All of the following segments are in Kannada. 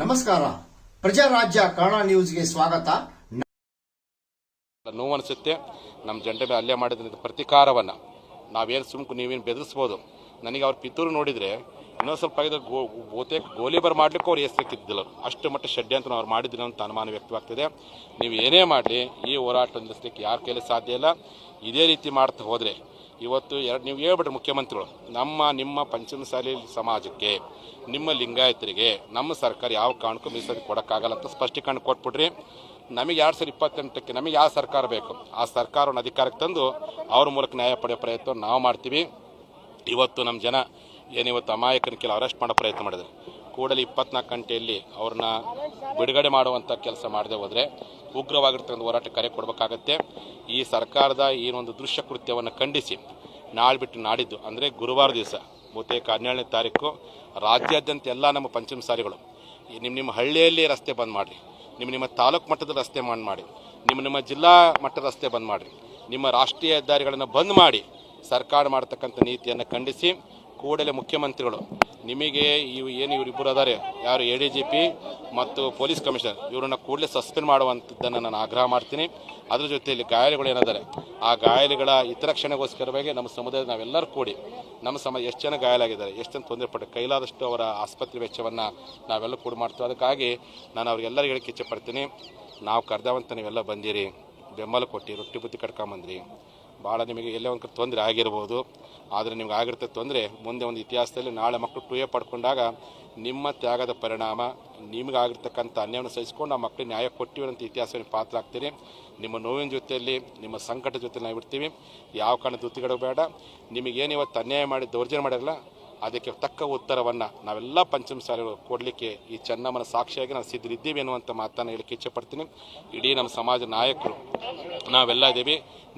ನಮಸ್ಕಾರ. ಪ್ರಜಾರಾಜ್ಯ ಕನ್ನಡ ನ್ಯೂಸ್ಗೆ ಸ್ವಾಗತ. ನೋವು ಅನಿಸುತ್ತೆ ನಮ್ಮ ಜನರ ಮೇಲೆ ಹಲ್ಲೆ ಮಾಡಿದ ಪ್ರತಿಕಾರವನ್ನು ನಾವೇನು ಸುಮ್ಕು ನೀವೇನು ಬೆದರಿಸ್ಬೋದು. ನನಗೆ ಅವ್ರ ಪಿತೂರು ನೋಡಿದರೆ ಇನ್ನೊಂದು ಸ್ವಲ್ಪ ಗೋ, ಬಹುತೇಕ ಗೋಲಿಬಾರ್ ಮಾಡ್ಲಿಕ್ಕೂ ಅವ್ರು ಹೆಸರಿಕ್ಕಿದ್ದಿಲ್ಲ ಅವ್ರು ಅಷ್ಟು ಮಟ್ಟ ಷಡ್ಯ ಅಂತ ಅವ್ರು ಮಾಡಿದ್ರು ಅಂತ ಅನುಮಾನ ವ್ಯಕ್ತವಾಗ್ತಿದೆ. ನೀವು ಏನೇ ಮಾಡಲಿ, ಈ ಹೋರಾಟ ನಿಲ್ಲಿಸ್ಲಿಕ್ಕೆ ಯಾರ ಕೈಲಿ ಸಾಧ್ಯ ಇಲ್ಲ. ಇದೇ ರೀತಿ ಮಾಡ್ತಾ ಹೋದರೆ ಇವತ್ತು ಎರಡು ನೀವು ಹೇಳ್ಬಿಟ್ರಿ ಮುಖ್ಯಮಂತ್ರಿಗಳು, ನಮ್ಮ, ನಿಮ್ಮ ಪಂಚಮಸಾಲಿ ಸಮಾಜಕ್ಕೆ, ನಿಮ್ಮ ಲಿಂಗಾಯತರಿಗೆ, ನಮ್ಮ ಸರ್ಕಾರ ಯಾವ ಕಾರಣಕ್ಕೂ ಮೀಸಲು ಕೊಡೋಕ್ಕಾಗಲ್ಲ ಅಂತ ಸ್ಪಷ್ಟೀಕರಣ ಕೊಟ್ಬಿಟ್ರಿ ನಮಗೆ ಎರಡು ಸಾವಿರದ ಇಪ್ಪತ್ತೆಂಟಕ್ಕೆ ನಮಗೆ ಯಾವ ಸರ್ಕಾರ ಬೇಕು? ಆ ಸರ್ಕಾರವನ್ನು ಅಧಿಕಾರಕ್ಕೆ ತಂದು ಅವ್ರ ಮೂಲಕ ನ್ಯಾಯ ಪಡೆಯೋ ಪ್ರಯತ್ನ ನಾವು ಮಾಡ್ತೀವಿ. ಇವತ್ತು ನಮ್ಮ ಜನ ಏನಿವತ್ತು ಅಮಾಯಕನ ಕೆಲ ಅರೆಸ್ಟ್ ಮಾಡೋ ಪ್ರಯತ್ನ ಮಾಡಿದ್ರು. ಕೂಡಲೇ ಇಪ್ಪತ್ನಾಲ್ಕು ಗಂಟೆಯಲ್ಲಿ ಅವ್ರನ್ನ ಬಿಡುಗಡೆ ಮಾಡುವಂಥ ಕೆಲಸ ಮಾಡದೆ ಹೋದರೆ ಉಗ್ರವಾಗಿರ್ತಕ್ಕಂಥ ಹೋರಾಟ ಕರೆ ಕೊಡಬೇಕಾಗತ್ತೆ. ಈ ಸರ್ಕಾರದ ಈ ಒಂದು ದೃಶ್ಯ ಕೃತ್ಯವನ್ನು ಖಂಡಿಸಿ ನಾಳೆ ಬಿಟ್ಟು ನಾಡಿದ್ದು, ಅಂದರೆ ಗುರುವಾರ ದಿವಸ, ಬಹುತೇಕ ಹನ್ನೆರಡನೇ ತಾರೀಕು, ರಾಜ್ಯಾದ್ಯಂತ ಎಲ್ಲ ನಮ್ಮ ಪಂಚಮ ಸಾರಿಗಳು ನಿಮ್ಮ ನಿಮ್ಮ ಹಳ್ಳಿಯಲ್ಲಿ ರಸ್ತೆ ಬಂದ್ ಮಾಡಿರಿ ನಿಮ್ಮ ನಿಮ್ಮ ತಾಲೂಕು ಮಟ್ಟದ ರಸ್ತೆ ಬಂದ್ ಮಾಡಿ ನಿಮ್ಮ ನಿಮ್ಮ ಜಿಲ್ಲಾ ಮಟ್ಟದ ರಸ್ತೆ ಬಂದ್ ಮಾಡಿರಿ, ನಿಮ್ಮ ರಾಷ್ಟ್ರೀಯ ಹೆದ್ದಾರಿಗಳನ್ನು ಬಂದ್ ಮಾಡಿ ಸರ್ಕಾರ ಮಾಡ್ತಕ್ಕಂಥ ನೀತಿಯನ್ನು ಖಂಡಿಸಿ ಕೂಡಲೇ ಮುಖ್ಯಮಂತ್ರಿಗಳು, ನಿಮಗೆ ಇವು ಏನು ಇವರಿಬ್ಬರು ಅದಾರೆ, ಯಾರು ಎ ಮತ್ತು ಪೊಲೀಸ್ ಕಮಿಷನರ್, ಇವರನ್ನ ಕೂಡಲೇ ಸಸ್ಪೆಂಡ್ ಮಾಡುವಂಥದ್ದನ್ನು ನಾನು ಆಗ್ರಹ ಮಾಡ್ತೀನಿ. ಅದ್ರ ಜೊತೆಯಲ್ಲಿ ಗಾಯಾಳುಗಳು ಏನಿದ್ದಾರೆ ಆ ಗಾಯಾಳುಗಳ ಹಿತರಕ್ಷಣೆಗೋಸ್ಕರವಾಗಿ ನಮ್ಮ ಸಮುದಾಯದ ನಾವೆಲ್ಲರೂ ಕೂಡಿ, ನಮ್ಮ ಸಮಾಜ ಎಷ್ಟು ಜನ ಗಾಯಾಲಾಗಿದ್ದಾರೆ ಎಷ್ಟು ಜನ ತೊಂದರೆ ಪಟ್ಟು, ಕೈಲಾದಷ್ಟು ಅವರ ಆಸ್ಪತ್ರೆ ವೆಚ್ಚವನ್ನು ನಾವೆಲ್ಲ ಕೂಡ ಮಾಡ್ತೀವಿ. ಅದಕ್ಕಾಗಿ ನಾನು ಅವ್ರಿಗೆಲ್ಲರಿಗೂ ಹೇಳಕ್ಕೆ ಇಚ್ಛೆಪಡ್ತೀನಿ ನಾವು ಕರೆದವಂತ ನೀವೆಲ್ಲ ಬಂದಿರಿ, ಬೆಂಬಲ ಕೊಟ್ಟು ರೊಟ್ಟಿ ಬುತ್ತಿ ಕಟ್ಕೊಂಬಂದ್ರಿ. ಭಾಳ ನಿಮಗೆ ಎಲ್ಲೇ ಒಂದು ತೊಂದರೆ ಆಗಿರ್ಬೋದು. ಆದರೆ ನಿಮ್ಗೆ ಆಗಿರುತ್ತೆ ತೊಂದರೆ, ಮುಂದೆ ಒಂದು ಇತಿಹಾಸದಲ್ಲಿ ನಾಳೆ ಮಕ್ಕಳು ಟು ಎ ಪಡ್ಕೊಂಡಾಗ ನಿಮ್ಮ ತ್ಯಾಗದ ಪರಿಣಾಮ ನಿಮಗಾಗಿರ್ತಕ್ಕಂಥ ಅನ್ಯಾಯವನ್ನು ಸಹಿಸ್ಕೊಂಡು ಆ ಮಕ್ಕಳಿಗೆ ನ್ಯಾಯ ಕೊಟ್ಟಿವಂಥ ಇತಿಹಾಸವನ್ನು ಪಾತ್ರ ಆಗ್ತೀರಿ. ನಿಮ್ಮ ನೋವಿನ ಜೊತೆಯಲ್ಲಿ, ನಿಮ್ಮ ಸಂಕಟ ಜೊತೆ ನಾವು ಇರ್ತೀವಿ. ಯಾವ ಕಾರಣ ದುತ್ತಿಗಡ ಬೇಡ. ನಿಮಗೇನು ಇವತ್ತು ಅನ್ಯಾಯ ಮಾಡಿ, ದೌರ್ಜನ್ಯ ಮಾಡಿರಲ್ಲ ಅದಕ್ಕೆ ತಕ್ಕ ಉತ್ತರವನ್ನು ನಾವೆಲ್ಲ ಪಂಚಮಸಾಲಿಗಳು ಕೊಡಲಿಕ್ಕೆ ಈ ಚೆನ್ನಮ್ಮನ ಸಾಕ್ಷಿಯಾಗಿ ನಾವು ಸಿದ್ಧರಿದ್ದೀವಿ ಅನ್ನುವಂಥ ಮಾತನ್ನು ಹೇಳಕ್ಕೆ ಇಚ್ಛೆಪಡ್ತೀನಿ ಇಡೀ ನಮ್ಮ ಸಮಾಜ ನಾಯಕರು, ನಾವೆಲ್ಲ ಇದ್ದೀವಿ.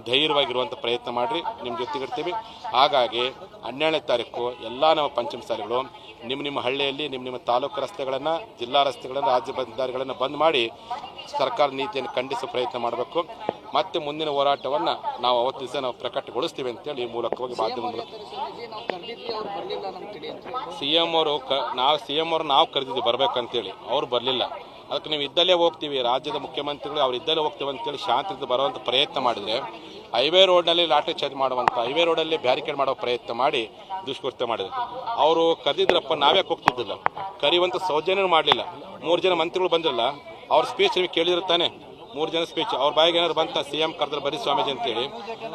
ಧೈರ್ಯವಾಗಿರುವಂಥ ಪ್ರಯತ್ನ ಮಾಡಿರಿ, ನಿಮ್ಮ ಜೊತೆಗಿರ್ತೀವಿ ಹಾಗಾಗಿ ಹನ್ನೆರಡನೇ ತಾರೀಕು ಎಲ್ಲ ನಮ್ಮ ಪಂಚಮಸಾಲಿಗಳು ನಿಮ್ಮ ನಿಮ್ಮ ಹಳ್ಳಿಯಲ್ಲಿ, ನಿಮ್ಮ ನಿಮ್ಮ ತಾಲೂಕು ರಸ್ತೆಗಳನ್ನು, ಜಿಲ್ಲಾ ರಸ್ತೆಗಳನ್ನು, ರಾಜ್ಯ ದಾರಿಗಳನ್ನು ಬಂದ್ ಮಾಡಿ ಸರ್ಕಾರ ನೀತಿಯನ್ನು ಖಂಡಿಸುವ ಪ್ರಯತ್ನ ಮಾಡಬೇಕು. ಮತ್ತೆ ಮುಂದಿನ ಹೋರಾಟವನ್ನು ನಾವು ಅವತ್ತು ದಿವಸ ನಾವು ಪ್ರಕಟಗೊಳಿಸ್ತೀವಿ ಅಂತೇಳಿ ಈ ಮೂಲಕವಾಗಿ ಮಾಧ್ಯಮ ಮೂಲಕ. ಸಿ ಎಂ ಅವರು ಕ ನಾವು ಸಿ ಎಂ ಅವರು ನಾವು ಕರೆದಿದ್ವಿ ಬರ್ಬೇಕಂತೇಳಿ. ಅವ್ರು ಬರಲಿಲ್ಲ. ಅದಕ್ಕೆ ನೀವು ಇದ್ದಲ್ಲೇ ಹೋಗ್ತೀವಿ. ರಾಜ್ಯದ ಮುಖ್ಯಮಂತ್ರಿಗಳು ಅವ್ರು ಇದ್ದಲ್ಲೇ ಹೋಗ್ತೀವಿ ಅಂತೇಳಿ ಶಾಂತಿಯಿಂದ ಬರುವಂಥ ಪ್ರಯತ್ನ ಮಾಡಿದರೆ ಹೈವೇ ರೋಡ್ನಲ್ಲಿ ಲಾಠಿ ಚಾರ್ಜ್ ಮಾಡುವಂಥ ಹೈವೇ ರೋಡಲ್ಲಿ ಬ್ಯಾರಿಕೇಡ್ ಮಾಡೋ ಪ್ರಯತ್ನ ಮಾಡಿ ದುಷ್ಕೃತ್ಯ ಮಾಡಿದ್ರು. ಅವರು ಕರೆದಿದ್ರಪ್ಪ ನಾವೇ ಹೋಗ್ತಿದ್ದಿಲ್ಲ ಕರೆಯುವಂಥ ಸೌಜನ್ಯ ಮಾಡಲಿಲ್ಲ. ಮೂರು ಜನ ಮಂತ್ರಿಗಳು ಬಂದಿರಲ್ಲ ಅವ್ರ ಸ್ಪೀಚ್ ನಿಮಗೆ ಕೇಳಿರುತ್ತಾನೆ ಮೂರು ಜನ ಸ್ಪೀಚ್ ಅವ್ರ ಬಾಯಿಗೆ ಏನಾದ್ರು ಬಂತ? ಸಿ ಎಂ ಕರೆದ್ರೆ ಬರೀ ಸ್ವಾಮೀಜಿ ಅಂತೇಳಿ.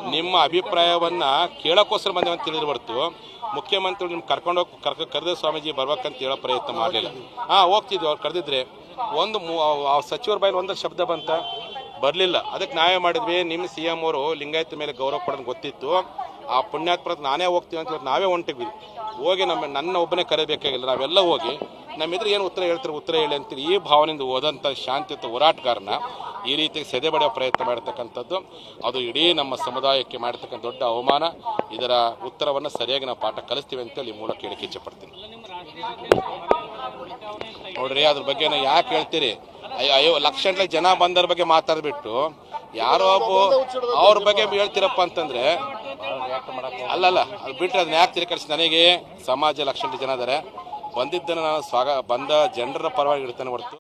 ನಿಮ್ಮ ಅಭಿಪ್ರಾಯವನ್ನ ಕೇಳೋಕ್ಕೋಸ್ಕರ ಬಂದೇವೆ ಅಂತ ತಿಳಿದ್ರೆ ಹೊರತು ಮುಖ್ಯಮಂತ್ರಿಗಳು ನಿಮ್ಗೆ ಕರ್ಕೊಂಡು ಹೋಗಿ ಕರ್ಕ ಕರೆದ ಸ್ವಾಮೀಜಿ ಬರ್ಬೇಕಂತ ಹೇಳೋ ಪ್ರಯತ್ನ ಮಾಡಲಿಲ್ಲ. ಹಾಂ, ಹೋಗ್ತಿದ್ವಿ ಅವ್ರು ಕರೆದಿದ್ರೆ. ಒಂದು ಮೂ- ಸಚಿವರ ಬಾಯಲ್ಲಿ ಒಂದು ಶಬ್ದ ಬಂತ? ಬರಲಿಲ್ಲ. ಅದಕ್ಕೆ ನಾವೇ ಮಾಡಿದ್ವಿ. ನಿಮ್ಮ ಸಿ ಎಂ ಅವರು ಲಿಂಗಾಯತ ಮೇಲೆ ಗೌರವ ಕೊಡೋದು ಗೊತ್ತಿತ್ತು. ಆ ಪುಣ್ಯಾತ್ಮರದ ನಾನೇ ಹೋಗ್ತೀವಿ ಅಂತ ಇವತ್ತು ನಾವೇ ಹೊಂಟಿದ್ವಿ. ಹೋಗಿ ನಮ್ಮ ನನ್ನ ಒಬ್ಬನೇ ಕರೆಯಬೇಕಾಗಿಲ್ಲ ನಾವೆಲ್ಲ ಹೋಗಿ ನಮ್ಮ ಎದುರು ಏನು ಉತ್ತರ ಹೇಳ್ತಾರೆ ಉತ್ತರ ಹೇಳಿ ಅಂತೀರಿ. ಈ ಭಾವನೆಯಿಂದ ಹೋದಂಥ ಶಾಂತಿಯುತ ಹೋರಾಟಗಾರನ ಈ ರೀತಿ ಸೆದೆ ಬಡಿಯೋ ಪ್ರಯತ್ನ ಮಾಡ್ತಕ್ಕಂಥದ್ದು. ಅದು ಇಡೀ ನಮ್ಮ ಸಮುದಾಯಕ್ಕೆ ಮಾಡ್ತಕ್ಕಂಥ ದೊಡ್ಡ ಅವಮಾನ. ಇದರ ಉತ್ತರವನ್ನು ಸರಿಯಾಗಿ ನಾವು ಪಾಠ ಕಲಿಸ್ತೀವಿ ಅಂತೇಳಿ ಈ ಮೂಲಕ ಹೇಳಿಕೆ ಇಚ್ಛೆಪಡ್ತೀನಿ ನೋಡ್ರಿ, ಅದ್ರ ಬಗ್ಗೆ ನಾವು ಯಾಕೆ ಹೇಳ್ತೀರಿ? ಅಯ್ಯೋ ಅಯ್ಯೋ, ಲಕ್ಷಗಟ್ಟಲೆ ಜನ ಬಂದರ ಬಗ್ಗೆ ಮಾತಾಡ್ಬಿಟ್ಟು ಯಾರೋ ಒಬ್ಬ ಅವ್ರ ಬಗ್ಗೆ ಹೇಳ್ತೀರಪ್ಪ ಅಂತಂದ್ರೆ ಅಲ್ಲಲ್ಲ ಅದು ಬಿಟ್ಟರೆ ಅದನ್ನ ಯಾಕೆ ತಿರುಕರಿಸಿ ನನಗೆ ಸಮಾಜ ಲಕ್ಷ ಜನ ಇದ್ದಾರೆ ಬಂದಿದ್ದನ್ನು ನಾನು ಸ್ವಾಗ ಬಂದ ಜನರ ಪರವಾಗಿ ಇಡ್ತಾನೆ ಹೊರತು.